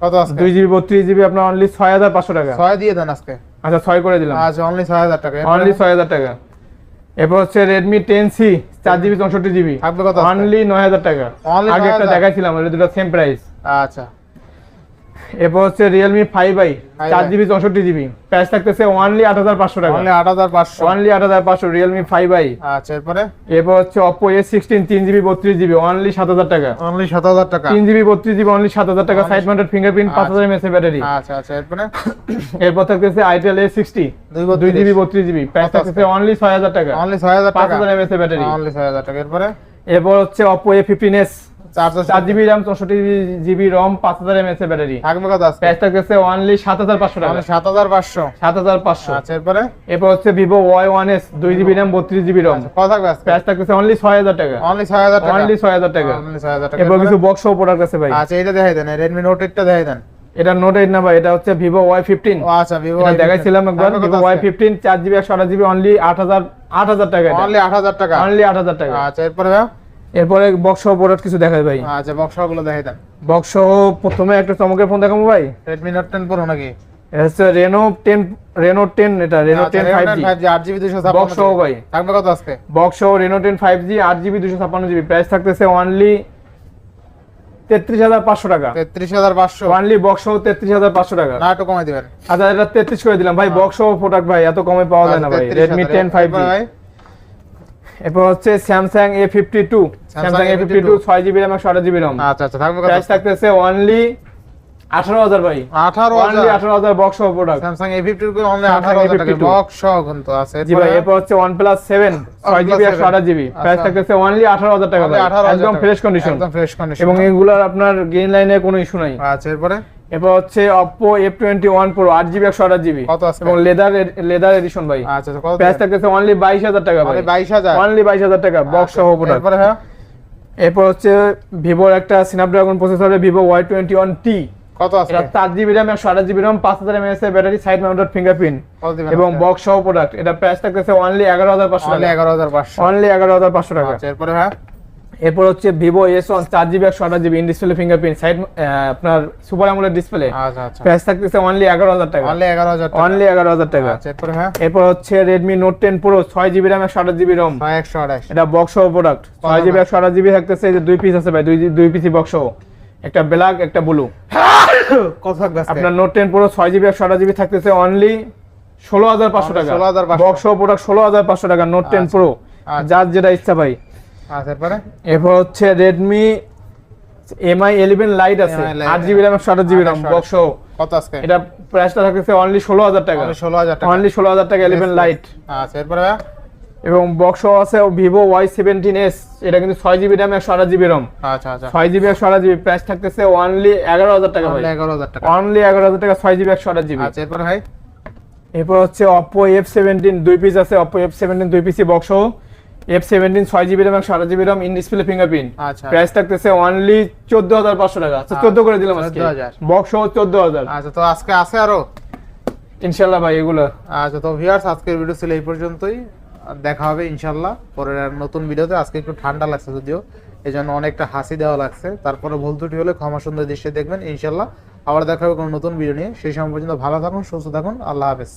কত আজকে? দুই জিবি বত্রিশ জিবি আপনার অনলি ছয় হাজার পাঁচশো টাকা। ছয় দিয়ে দেন আজকে। আচ্ছা ছয় করে দিলাম। আচ্ছা অনলি ছয় হাজার টাকা। এরপরে? অনলি ছয় হাজার টাকা। এরপর হচ্ছে রেডমি টেন সি চার জিবি চৌষট্টি জিবি থাকবে কত অনলি নয় হাজার টাকা। আগে একটা দেখাইছিলাম ওই দুটো সেম প্রাইস আচ্ছা। এরপর হচ্ছে রিয়েলমি ফাইভ আই চার জিবি চৌষট্টি জিবি প্রাইস থাকতেছে অনলি আট হাজার পাঁচশো টাকা। অনলি আট হাজার পাঁচশো। অনলি আট হাজার পাঁচশো রিয়েলমি ফাইভ আই আচ্ছা এরপরে? এরপর হচ্ছে অপো এ সিক্সটিন তিন জিবি বত্রিশ জিবি অনলি সাত হাজার টাকা। অনলি সাত হাজার টাকা। তিন জিবি বত্রিশ জিবি অনলি সাত হাজার টাকা। সাইড মাউন্টেড ফিঙ্গারপ্রিন্ট পাঁচ হাজার এমএস ব্যাটারি আচ্ছা আচ্ছা এরপরে? এরপর থাকতেছে আইটেল এ সিক্সটি দুই জিবি বত্রিশ জিবি কত থাকতেছে অনলি ছয় হাজার টাকা। অনলি ছয় হাজার পাঁচ হাজার এমএস ব্যাটারি অনলি ছয় হাজার টাকা। এরপরে? এরপর হচ্ছে অপো এ ফিফটিন এস চার জিবি র্যাম চৌষট্টি জিবি রম পাঁচ হাজার এমএস ব্যাটারি। থাকবে কত আজকে? প্রাইস থাকতেছে অনলি সাত হাজার পাঁচশো টাকা। সাত হাজার পাঁচশো। সাত হাজার পাঁচশো। আচ্ছা এরপরে? এরপর হচ্ছে ভিভো ওয়াই ওয়ান এস দুই জিবি র্যাম বত্রিশ জিবি রম আচ্ছা, কত থাকবে প্রাইস থাকতেছে অনলি ছয় হাজার টাকা। অনলি ছয় হাজার টাকা। অনলি ছয় হাজার টাকা। অনলি ছয় হাজার টাকা। এরপর কিছু বক্স প্রোডাক্ট আছে ভাই। আচ্ছা এটা দেখাই দেন রেডমি নোট এইটটা দেখাই দেন। এটা নোট এইট না ভাই এটা হচ্ছে ভিভো ওয়াই ফিফটিন আচ্ছা ভিভো দেখাইছিলাম একবার ভিভো ওয়াই ফিফটিন চার জিবি একশো আঠাশ জিবি অনলি আট হাজার আট হাজার টাকা অনলি আট হাজার টাকা। অনলি আট হাজার টাকা। আচ্ছা এরপরে? এরপরে বক্স প্রোডাক্ট কিছু দেখাই ভাই। আচ্ছা বক্সগুলো দেখাই দেন। বক্স প্রথমে একটা চমকের ফোন দেখাবো ভাই। রেডমি নোট টেন প্রো নাকি? হচ্ছে রেনো টেন রেনো টেন এটা Reno Reno five 10 G 5G, 8GB 256 box সহ ভাই। থাকবে কত আজকে? বক্স সহ আট জিবি দুশো ছাপ্পান্ন জিবি প্রাইস থাকতেছে অনলি তেত্রিশ হাজার পাঁচশো টাকা। তেত্রিশ হাজার পাঁচশো। অনলি বক্স সহ তেত্রিশ হাজার পাঁচশো টাকা। না একটু কমাই দিবেন। আচ্ছা এটা তেত্রিশ করে দিলাম। ভাই বক্স সহ প্রোডাক্ট ভাই এত কমে পাওয়া যায় না ভাই। আচ্ছা, রেডমি 33,000 টেন ফাইভ জি ভাই? এরপর হচ্ছে Samsung A fifty two Samsung A fifty two ছয় জিবি র্যাম একশো আঠাশ জিবি আচ্ছা আচ্ছা থাকবে প্রাইস থাকতেছে অনলি আঠারো হাজার ভাই। আঠারো অনলি আঠারো হাজার বক্স সহ product Samsung A fifty two only আঠারো হাজার টাকা বক্স সহ কিন্তু আছে। জি ভাই এরপর হচ্ছে ওয়ান প্লাস সেভেন ছয় জিবি একশো আঠাশ জিবি প্রাইস। থাকতেছে অনলি আঠারো হাজার টাকা ভাই। একদম ফ্রেশ কন্ডিশন একদম ফ্রেশ কন্ডিশন এবং এগুলার আপনার গেইন লাইনে কোনো ইস্যু নাই। আচ্ছা এরপরে? এরপর হচ্ছে আট জিবি একশো আঠাশ জিবি কত আছে? এবং লেদার লেদার এডিশন ভাই। আচ্ছা কত প্রাইস থাকতেছে অনলি বাইশ হাজার টাকা ভাই। অনলি বাইশ হাজার? অনলি বাইশ হাজার টাকা বক্স সহ প্রোডাক্ট এরপরে হ্যাঁ এরপর হচ্ছে ভিভোর একটা স্ন্যাপড্রাগন প্রসেসরের Vivo Y twenty one T কত আছে? এটা চার জিবি র্যাম একশো আঠাশ জিবি র্যাম পাঁচ হাজার ব্যাটারি সাইড মাউন্টেড ফিঙ্গারপ্রিন্ট এবং বক্স সহ প্রোডাক্ট এটা প্রাইস থাকতেছে অনলি এগারো হাজার পাঁচশো টাকা। এগারো হাজার পাঁচশো। অনলি এগারো হাজার পাঁচশো টাকা। আচ্ছা এরপরে হ্যাঁ এরপর হচ্ছে ভিভো এস ওয়ান চার জিবি একশো আঠাশ GB in display fingerprint side আপনার সুপার আমলের ডিসপ্লে আচ্ছা আচ্ছা। প্রাইস থাকতেছে অনলি এগারো হাজার টাকা। অনলি এগারো হাজার টাকা। অনলি এগারো হাজার টাকা। আচ্ছা হ্যাঁ? এরপর হচ্ছে রেডমি নোট টেন প্রো ছয় জিবি র্যাম একশো আঠাশ জিবি রম একশো আঠাশ। এটা বক্স সহ প্রোডাক্ট ছয় জিবি একশো আঠাশ জিবি থাকতেছে এই যে দুই পিস আছে ভাই দুই দুই পিসি বক্স সহ একটা ব্ল্যাক একটা ব্লু কত থাকবে আপনার নোট টেন প্রো ছয় জিবি একশো আঠাশ জিবি থাকতেছে অনলি ষোলো হাজার পাঁচশো টাকা। 16,500 বক্স সহ প্রোডাক্ট ষোলো হাজার পাঁচশো টাকা নোট টেন প্রো। যার যেটা ইচ্ছা ভাই। এরপরে এরপর হচ্ছে রেডমি এমআই ইলেভেন লাইট আছে। আট জিবি র্যাম একশো আঠাশ জিবি র্যাম বক্স কত আজকে? এটা প্রাইসটা থাকতেছে অনলি ষোলো হাজার টাকা। ষোলো হাজার টাকা। অনলি ষোলো হাজার টাকা ইলেভেন লাইট আচ্ছা এরপরে এবং বক্স আছে ভিভো ওয়াই সেভেন্টিন এস এটা কিন্তু ছয় জিবি র্যাম একশো আঠাশ জিবি রম আচ্ছা আচ্ছা। ছয় জিবি একশো আঠাশ জিবি প্রাইস থাকতেছে অনলি এগারো হাজার টাকা ভাই। এগারো হাজার টাকা। অনলি এগারো হাজার টাকা ছয় জিবি একশো আঠাশ জিবি আচ্ছা এরপরে ভাই? এরপর হচ্ছে অপো এফ সেভেন্টিন দুই পিস আছে। অপো এফ সেভেন্টিন দুই পিসি বক্স এফ সেভেন্টিন ছয় জিবি র্যাম একশো আঠাশ GB ROM in display fingerprint আচ্ছা। প্রাইস থাকতেছে অনলি চোদ্দ হাজার পাঁচশো টাকা। আচ্ছা চোদ্দ করে দিলাম আজকে। 14,000 বক্স চোদ্দ হাজার। আচ্ছা তো আজকে আছে আরও? ইনশাল্লাহ ভাই এগুলো। আচ্ছা তো ভিউয়ার্স আজকের ভিডিও ছিল এই পর্যন্তই। দেখা হবে ইনশাল্লাহ পরের নতুন ভিডিওতে আজকে একটু ঠান্ডা লাগছে যদিও এই জন্য অনেকটা হাসি দেওয়া লাগছে। তারপরে ভুল ত্রুটি হলে ক্ষমা সুন্দর দৃশ্যে দেখবেন ইনশাল্লাহ আবার দেখা হবে কোনো নতুন ভিডিও নিয়ে। সেই সময় পর্যন্ত ভালো থাকুন সুস্থ থাকুন। আল্লাহ হাফেজ।